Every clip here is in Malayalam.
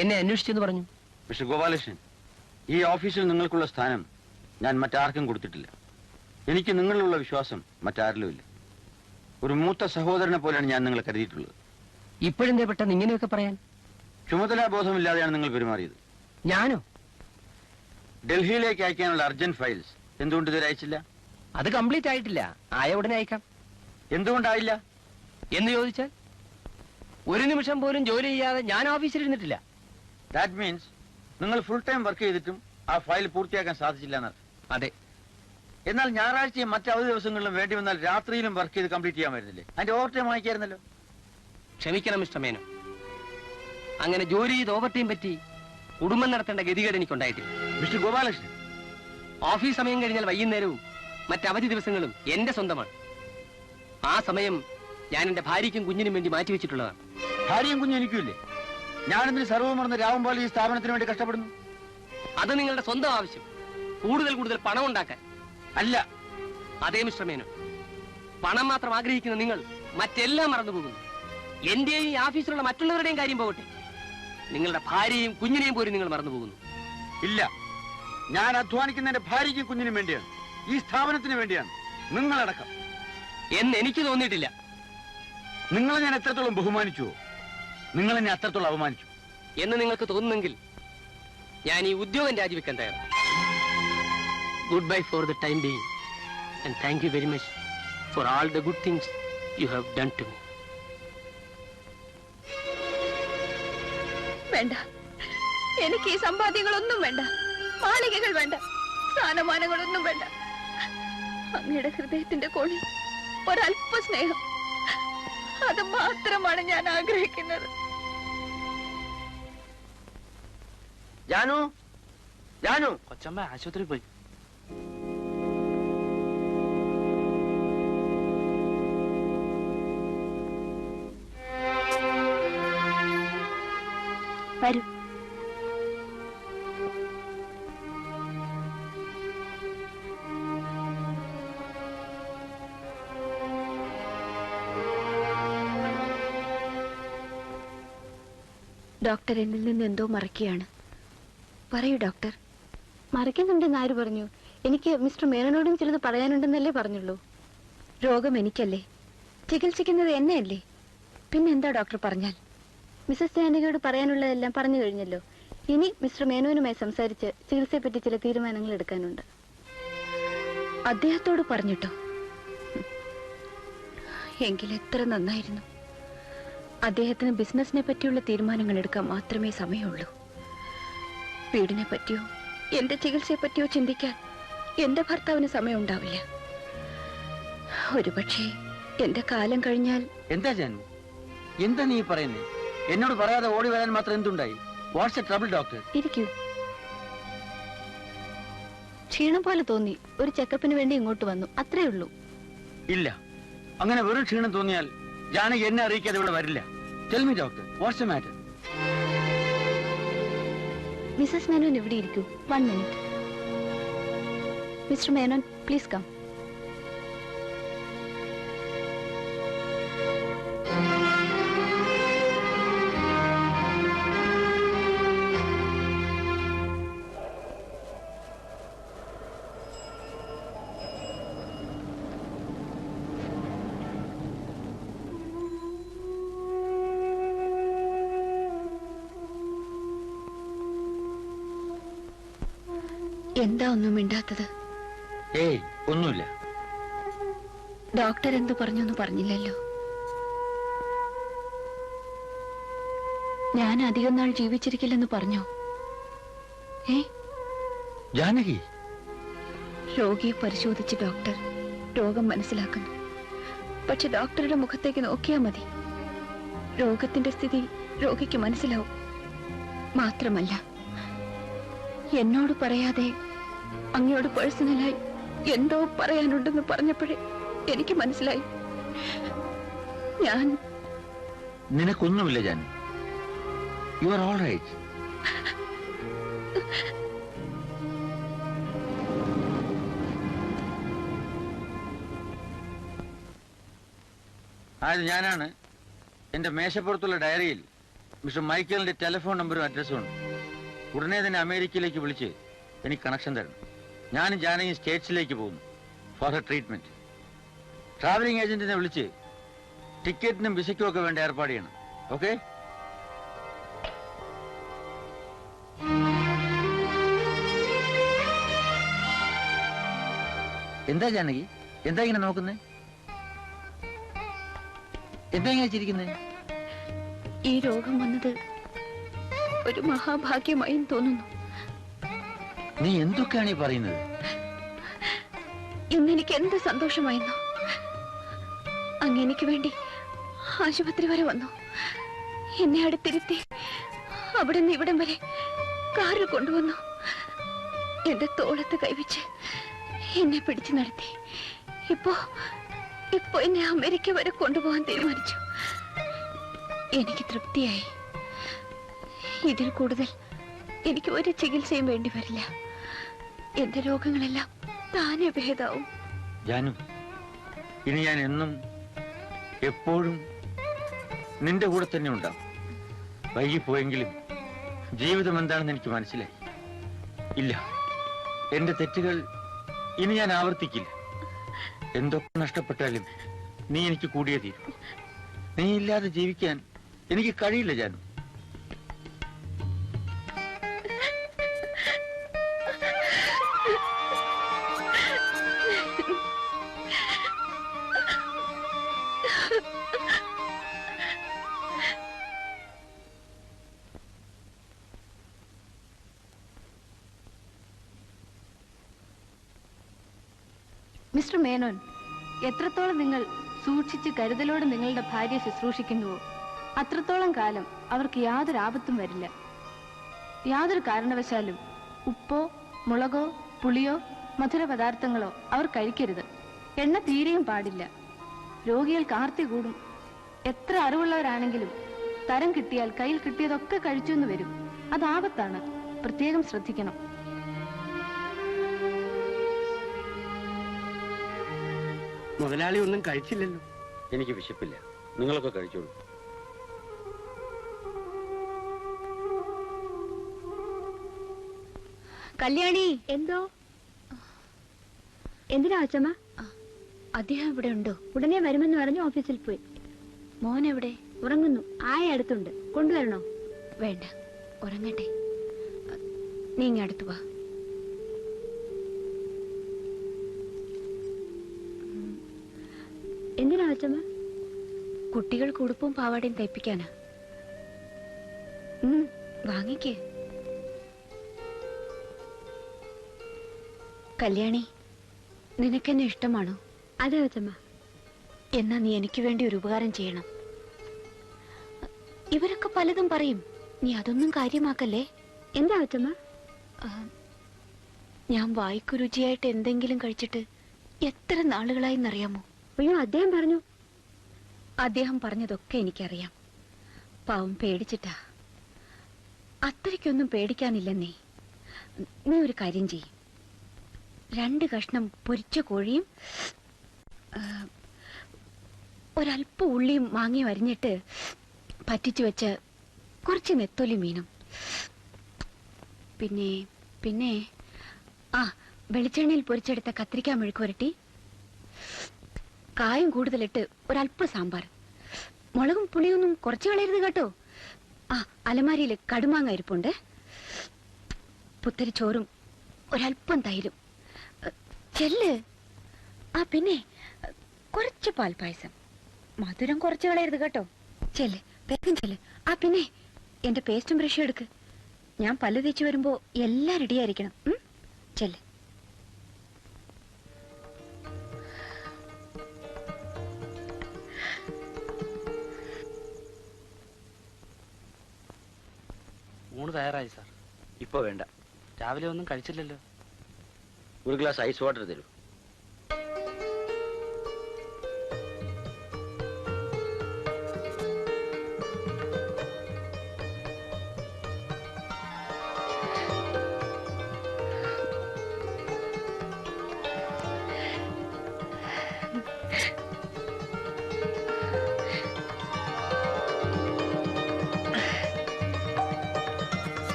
എന്നെ അന്വേഷിച്ചെന്ന് പറഞ്ഞു. മിസ്റ്റർ ഗോപാലകൃഷ്ണൻ ഈ ഓഫീസിൽ നിങ്ങൾക്കുള്ള സ്ഥാനം ഞാൻ മറ്റാർക്കും കൊടുത്തിട്ടില്ല. എനിക്ക് നിങ്ങളിലുള്ള വിശ്വാസം മറ്റാരിലുമില്ല ഒരു മൂത്ത സഹോദരനെ പോലെയാണ് ഞാൻ നിങ്ങളെ കരുതിയിട്ടുള്ളത്. ഇപ്പോഴെന്തേ പെട്ടെന്ന് ഇങ്ങനെയൊക്കെ പറയാൻ? ചുമതലാബോധമില്ലാതെയാണ് നിങ്ങൾ പെരുമാറിയത്. ഞാനോ? ഡൽഹിയിലേക്ക് അയക്കാനുള്ള അർജന്റ് ഫയൽസ് എന്തുകൊണ്ട് ഇതുവരെ അയച്ചില്ല? അത് കംപ്ലീറ്റ് ആയിട്ടില്ല. ആയ ഉടനെ അയക്കാം. എന്തുകൊണ്ടായില്ല? എന്ന് ചോദിച്ചാൽ ഒരു നിമിഷം പോലും ജോലി ചെയ്യാതെ ഞാൻ ഓഫീസിൽ ഇരുന്നിട്ടില്ല ദാറ്റ് മീൻസ് നിങ്ങൾ ഫുൾ ടൈം വർക്ക് ചെയ്തിട്ടും ആ ഫയൽ പൂർത്തിയാക്കാൻ സാധിച്ചില്ല എന്നാൽ അതെ. എന്നാൽ ഞായറാഴ്ചയും മറ്റ് അവധി ദിവസങ്ങളിലും വേണ്ടി വന്നാൽ രാത്രിയിലും വർക്ക് ചെയ്ത് കംപ്ലീറ്റ് ചെയ്യാൻ വരുന്നില്ലേ? അതിന്റെ ഓവർ ടൈം വാങ്ങിക്കായിരുന്നല്ലോ. ക്ഷമിക്കണം മിസ്റ്റർ മേനോ. അങ്ങനെ ജോലി ചെയ്ത് ഓവർ ടൈം പറ്റി കുടുംബം നടത്തേണ്ട ഗതികേട് എനിക്കുണ്ടായിട്ടില്ല. മിസ്റ്റർ ഗോപാലകൃഷ്ണൻ. ഓഫീസ് സമയം കഴിഞ്ഞാൽ വൈകുന്നേരവും മറ്റ് അവധി ദിവസങ്ങളും എന്റെ സ്വന്തമാണ്. ആ സമയം ഞാൻ എന്റെ ഭാര്യയ്ക്കും കുഞ്ഞിനും വേണ്ടി മാറ്റിവെച്ചിട്ടുള്ളതാണ്. ഭാര്യയും കുഞ്ഞും എനിക്കുമില്ലേ? ഞാനെന്തിന് സർവം മറന്ന് രാവും പോലെ ഈ സ്ഥാപനത്തിന് വേണ്ടി കഷ്ടപ്പെടുന്നു. അത് നിങ്ങളുടെ സ്വന്തം ആവശ്യം. കൂടുതൽ കൂടുതൽ പണം ഉണ്ടാക്കാൻ. അല്ല. അതേ മിസ്റ്റർ പണം മാത്രം ആഗ്രഹിക്കുന്ന നിങ്ങൾ മറ്റെല്ലാം മറന്നുപോകുന്നു എന്റെയും ഈ ഓഫീസിലുള്ള മറ്റുള്ളവരുടെയും കാര്യം പോകട്ടെ. നിങ്ങളുടെ ഭാര്യയും കുഞ്ഞിനെയും പോലും നിങ്ങൾ മറന്നുപോകുന്നു ഇല്ല. ഞാൻ അധ്വാനിക്കുന്ന എന്റെ ഭാര്യയ്ക്കും കുഞ്ഞിനും വേണ്ടിയാണ്. ഈ സ്ഥാപനത്തിന് വേണ്ടിയാണ്. നിങ്ങളടക്കം. എന്ന് എനിക്ക് തോന്നിയിട്ടില്ല. നിങ്ങളെ ഞാൻ എത്രത്തോളം ബഹുമാനിച്ചുവോ? നിങ്ങൾ എന്നെ അത്രത്തോളം അപമാനിച്ചു. എന്ന് നിങ്ങൾക്ക് തോന്നുന്നെങ്കിൽ ഞാൻ ഈ ഉദ്യോഗം രാജിവെക്കാൻ തയ്യാറാണ്. Good bye for the time being and thank you very much for all the good things you have done to me വേണ്ട. എനിക്ക് ഈ സമ്പാദ്യങ്ങളൊന്നും വേണ്ട. മാളികകൾ വേണ്ട. സ്ഥാനമാനങ്ങളൊന്നും വേണ്ട. അങ്ങയുടെ ഹൃദയത്തിന്റെ കോണിൽ ഒരല്പ സ്നേഹം അത് മാത്രമാണ് ഞാൻ ആഗ്രഹിക്കുന്നത്. ജാനു ജാനു കൊച്ചമ്മ ആശുപത്രി പോയി. വരൂ. ഡോക്ടർ എന്നിൽ നിന്ന് എന്തോ മറക്കുകയാണ്. പറയൂ ഡോക്ടർ. മറക്കുന്നുണ്ടെന്ന് ആര് പറഞ്ഞു? എനിക്ക് മിസ്റ്റർ മേനോടും ചിലത് പറയാനുണ്ടെന്നല്ലേ പറഞ്ഞുള്ളൂ. രോഗം എനിക്കല്ലേ. ചികിത്സിക്കുന്നത് എന്നെയല്ലേ. പിന്നെന്താ ഡോക്ടർ പറഞ്ഞാൽ? മിസസ് ജാനകിയോട് പറയാനുള്ളതെല്ലാം പറഞ്ഞു കഴിഞ്ഞല്ലോ. ഇനി മിസ്റ്റർ മേനോനുമായി സംസാരിച്ച് ചികിത്സയെപ്പറ്റി ചില തീരുമാനങ്ങൾ എടുക്കാനുണ്ട്. അദ്ദേഹത്തോട് പറഞ്ഞിട്ടോ. എങ്കിൽ എത്ര നന്നായിരുന്നു. അദ്ദേഹത്തിന് ബിസിനസിനെ പറ്റിയുള്ള തീരുമാനങ്ങൾ എടുക്കാൻ മാത്രമേ സമയമുള്ളൂ. വീടിനെ പറ്റിയോ എന്റെ ചികിത്സയെ പറ്റിയോ ചിന്തിക്കാൻ എന്റെ ഭർത്താവിന് സമയം ഉണ്ടാവില്ല ഒരുപക്ഷെ എന്റെ കാലം കഴിഞ്ഞാൽ എന്താ ജാനു എന്താ നീ പറയുന്നേ? എന്നോട് പറയാതെ ഓടി വരാൻ മാത്രം എന്തുണ്ടായി? What's trouble doctor. ഇരിക്കൂ. ക്ഷീണം പോലെ തോന്നി ഒരു ചെക്കപ്പിന് വേണ്ടി ഇങ്ങോട്ട് വന്നു. അത്രേ ഉള്ളൂ. ഇല്ല. അങ്ങനെ വെറും ക്ഷീണം തോന്നിയാൽ ജാനകി എന്നെ അറിയിക്കാതെ ഇവിടെ വരില്ല. ചെൽമി doctor what's matter Mrs Menon ഇവിടെ ഇരിക്കൂ one minute. Mr Menon please come. എന്താ ഒന്നും മിണ്ടാത്തത്? ഏയ് ഒന്നുമില്ല. ഡോക്ടർ എന്ത് പറഞ്ഞൊന്നും പറഞ്ഞില്ലല്ലോ. ഞാൻ അധികം നാൾ ജീവിച്ചിരിക്കില്ലെന്ന് പറഞ്ഞോ? ഏ? ജാനകി. രോഗിയെ പരിശോധിച്ച് ഡോക്ടർ രോഗം മനസ്സിലാക്കുന്നു. പക്ഷെ ഡോക്ടറുടെ മുഖത്തേക്ക് നോക്കിയാൽ മതി. രോഗത്തിന്റെ സ്ഥിതി രോഗിക്ക് മനസ്സിലാവും. മാത്രമല്ല എന്നോട് പറയാതെ അങ്ങയോട് പേഴ്സണലായി എന്തോ പറയാനുണ്ടെന്ന് പറഞ്ഞപ്പോഴേ എനിക്ക് മനസ്സിലായി. ഞാൻ നിനക്കൊന്നുമില്ല ഞാൻ യു ആർ ഓൾ റൈറ്റ് ആയത് ഞാനാണ്. എന്റെ മേശപ്പുറത്തുള്ള ഡയറിയിൽ മിസ്റ്റർ മൈക്കലിന്റെ ടെലിഫോൺ നമ്പറും അഡ്രസ്സും ഉണ്ട്. ഉടനെ തന്നെ അമേരിക്കയിലേക്ക് വിളിച്ച് എനിക്ക് കണക്ഷൻ തരണം. ഞാനും ജാനകിയും സ്റ്റേറ്റ്സിലേക്ക് പോകുന്നു. ഫോർ എ ട്രീറ്റ്മെന്റ് ട്രാവലിംഗ് ഏജന്റിനെ വിളിച്ച് ടിക്കറ്റിനും വിസയ്ക്കും ഒക്കെ വേണ്ട ഏർപ്പാട് ചെയ്യണം. ഓക്കെ എന്താ ജാനകി? എന്താ ഇങ്ങനെ നോക്കുന്നേ? എന്താ ഇങ്ങനെ ചിരിക്കുന്നേ? ഈ രോഗം വന്നത് ഒരു മഹാഭാഗ്യമായും തോന്നുന്നു. നീ എന്തൊക്കെയാണ് ഈ പറയുന്നത്? ഇന്ന് എനിക്ക് എന്ത് സന്തോഷമായിരുന്നു? അങ്ങ് എനിക്ക് വേണ്ടി ആശുപത്രി വരെ വന്നു. എന്നെ അടുത്തിരുത്തി അവിടെ നിന്ന് ഇവിടം വരെ കാറിൽ കൊണ്ടുവന്നു. എന്റെ തോളത്ത് കൈവച്ച് എന്നെ പിടിച്ചു നടത്തി. ഇപ്പോ ഇപ്പോ എന്നെ അമേരിക്ക വരെ കൊണ്ടുപോകാൻ തീരുമാനിച്ചു. എനിക്ക് തൃപ്തിയായി. ഇതിൽ കൂടുതൽ എനിക്ക് ഒരു ചികിത്സയും വേണ്ടി വരില്ല. എന്റെ രോഗങ്ങളെല്ലാം താനെ ഭേദാവും. ജാനു ഇനി ഞാൻ എന്നും എപ്പോഴും നിന്റെ കൂടെ തന്നെ ഉണ്ടാവും. വൈകിപ്പോയെങ്കിലും ജീവിതം എന്താണെന്ന് എനിക്ക് മനസ്സിലായി. ഇല്ല എന്റെ തെറ്റുകൾ ഇനി ഞാൻ ആവർത്തിക്കില്ല. എന്തൊക്കെ നഷ്ടപ്പെട്ടാലും നീ എനിക്ക് കൂടിയേ തീരും. നീ ഇല്ലാതെ ജീവിക്കാൻ എനിക്ക് കഴിയില്ല ജാനു. മിസ്റ്റർ മേനോൻ എത്രത്തോളം നിങ്ങൾ സൂക്ഷിച്ച് കരുതലോടെ നിങ്ങളുടെ ഭാര്യയെ ശുശ്രൂഷിക്കുന്നുവോ അത്രത്തോളം കാലം അവർക്ക് യാതൊരു ആപത്തും വരില്ല. യാതൊരു കാരണവശാലും ഉപ്പോ മുളകോ പുളിയോ മധുര പദാർത്ഥങ്ങളോ അവർ കഴിക്കരുത്. എണ്ണ തീരെയും പാടില്ല. രോഗികൾക്ക് ആർത്തി കൂടും. എത്ര അറിവുള്ളവരാണെങ്കിലും തരം കിട്ടിയാൽ കയ്യിൽ കിട്ടിയതൊക്കെ കഴിച്ചു എന്ന് വരും. അത് ആപത്താണ് പ്രത്യേകം ശ്രദ്ധിക്കണം. മുതലാളി ഒന്നും കഴിച്ചില്ലല്ലോ. എനിക്ക് വിശപ്പില്ല. നിങ്ങളൊക്കെ കഴിച്ചോളൂ. കല്യാണി. എന്തോ? എന്തിനാ അച്ഛമ്മ അദ്ദേഹം ഇവിടെ ഉണ്ടോ? ഉടനെ വരുമെന്ന് പറഞ്ഞു ഓഫീസിൽ പോയി. മോൻ എവിടെ ഉറങ്ങുന്നു. ആയ അടുത്തുണ്ട്. കൊണ്ടുവരണോ? വേണ്ട. ഉറങ്ങട്ടെ. നീ ഇങ്ങ അടുത്തു വാ. എന്തിനാ അച്ഛമ്മ? കുട്ടികൾക്ക് ഉടുപ്പും പാവാടയും തയ്പ്പിക്കാനാ. വാങ്ങിക്കേ. കല്യാണി നിനക്കെന്നെ ഇഷ്ടമാണോ? അതെ അച്ഛമ്മ. എന്നാ നീ എനിക്ക് വേണ്ടി ഒരു ഉപകാരം ചെയ്യണം. ഇവരൊക്കെ പലതും പറയും. നീ അതൊന്നും കാര്യമാക്കല്ലേ? എന്താ അച്ഛമ്മ? ഞാൻ വായിക്കു രുചിയായിട്ട് എന്തെങ്കിലും കഴിച്ചിട്ട് എത്ര നാളുകളായി എന്നറിയാമോ അയ്യോ അദ്ദേഹം പറഞ്ഞു. അദ്ദേഹം പറഞ്ഞതൊക്കെ എനിക്കറിയാം. പാവം പേടിച്ചിട്ടാ. അത്രയ്ക്കൊന്നും പേടിക്കാനില്ലെന്നേ. നീ ഒരു കാര്യം ചെയ്യും. രണ്ട് കഷ്ണം പൊരിച്ച കോഴിയും ഒരല്പം ഉള്ളിയും മാങ്ങയും അരിഞ്ഞിട്ട് പറ്റിച്ചു വെച്ച് കുറച്ച് നെത്തൊലി മീനും. പിന്നെ പിന്നെ ആ വെളിച്ചെണ്ണയിൽ പൊരിച്ചെടുത്ത കത്തിരിക്ക മെഴുക്കുരട്ടി കായം കൂടുതലിട്ട് ഒരല്പം സാമ്പാർ. മുളകും പുളിയൊന്നും കുറച്ച് കളയരുത് കേട്ടോ. ആ അലമാരിയിൽ കടുമാങ്ങ ഇരിപ്പുണ്ട് പുത്തരി ചോറും ഒരല്പം തൈരും. ചെല്ല്. ആ പിന്നെ കുറച്ച് പാൽപ്പായസം. മധുരം കുറച്ച് കളയരുത് കേട്ടോ. ചെല്ല് വേഗം ചെല്ല്. ആ പിന്നെ എന്റെ പേസ്റ്റും ബ്രഷും എടുക്ക്. ഞാൻ പല്ല് തേച്ച് വരുമ്പോ എല്ലാം റെഡി ആയിരിക്കണം? ചെല്ല്. ഊണ് തയ്യാറായി സാർ ഇപ്പൊ വേണ്ട. രാവിലെ ഒന്നും കഴിച്ചില്ലല്ലോ. ഒരു ഗ്ലാസ് ഐസ് വാട്ടർ തരൂ.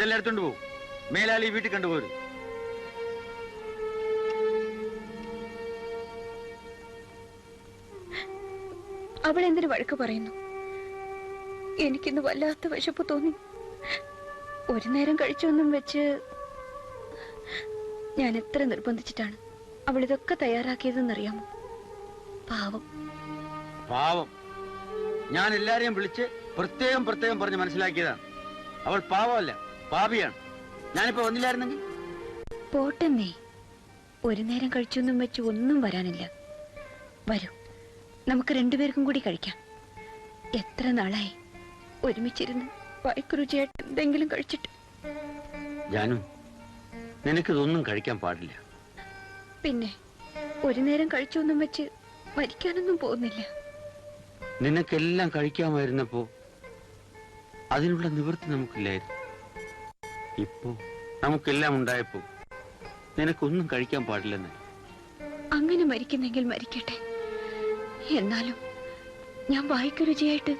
ഇതെല്ലാം എടുത്തോണ്ട് പോകും മേലാളി വീട്ടിൽ കണ്ടുപോരും അവൾ എന്തിനു വഴക്ക് പറയുന്നു? എനിക്കിന്ന് വല്ലാത്ത വിശപ്പ് തോന്നി. ഒരു നേരം കഴിച്ചൊന്നും വെച്ച് ഞാൻ എത്ര നിർബന്ധിച്ചിട്ടാണ് അവൾ ഇതൊക്കെ തയ്യാറാക്കിയതെന്നറിയാമോ? പാവം. പാവം. ഞാൻ എല്ലാരെയും വിളിച്ച് പ്രത്യേകം പ്രത്യേകം പറഞ്ഞ് മനസ്സിലാക്കിയതാണ്. അവൾ പാവമല്ല. പാപിയാണ്. ഞാനിപ്പോ വന്നില്ലായിരുന്നെങ്കിൽ? പോട്ടെന്നേ. ഒരു നേരം കഴിച്ചൊന്നും വെച്ച് ഒന്നും വരാനില്ല. വരൂ. നമുക്ക് രണ്ടുപേർക്കും കൂടി കഴിക്കാം. എത്ര നാളായി ഒരുമിച്ചിരുന്ന് വായ്ക്ക് രുചിയായിട്ട് എന്തെങ്കിലും കഴിച്ചിട്ട്? ജാനു നിനക്കിതൊന്നും കഴിക്കാൻ പാടില്ല. പിന്നെ ഒരു നേരം കഴിച്ചൊന്നും വെച്ച് മരിക്കാനൊന്നും പോകുന്നില്ല. നിനക്കെല്ലാം കഴിക്കാമായിരുന്നപ്പോ അതിനുള്ള നിവൃത്തി നമുക്കില്ലായിരുന്നു. ഇപ്പോ നമുക്കെല്ലാം ഉണ്ടായപ്പോ നിനക്കൊന്നും കഴിക്കാൻ പാടില്ലെന്ന്. അങ്ങനെ മരിക്കുന്നെങ്കിൽ മരിക്കട്ടെ. എന്നാലും ഞാൻ വായ്ക്ക് രുചിയായിട്ട്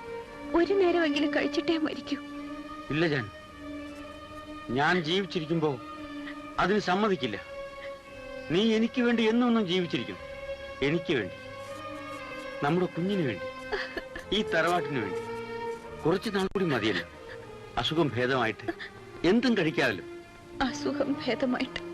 ഒരു നേരമെങ്കിലും കഴിച്ചിട്ടേ മരിക്കൂ. ഇല്ല ജാൻ. ഞാൻ ജീവിച്ചിരിക്കുമ്പോ അതിന് സമ്മതിക്കില്ല. നീ എനിക്ക് വേണ്ടി എന്നൊന്നും ജീവിച്ചിരിക്കും എനിക്ക് വേണ്ടി. നമ്മുടെ കുഞ്ഞിന് വേണ്ടി. ഈ തറവാട്ടിന് വേണ്ടി. കുറച്ചു നാൾ കൂടി മതിയല്ലോ. അസുഖം ഭേദമായിട്ട് എന്തും കഴിക്കാമല്ലോ. അസുഖം ഭേദമായിട്ട്.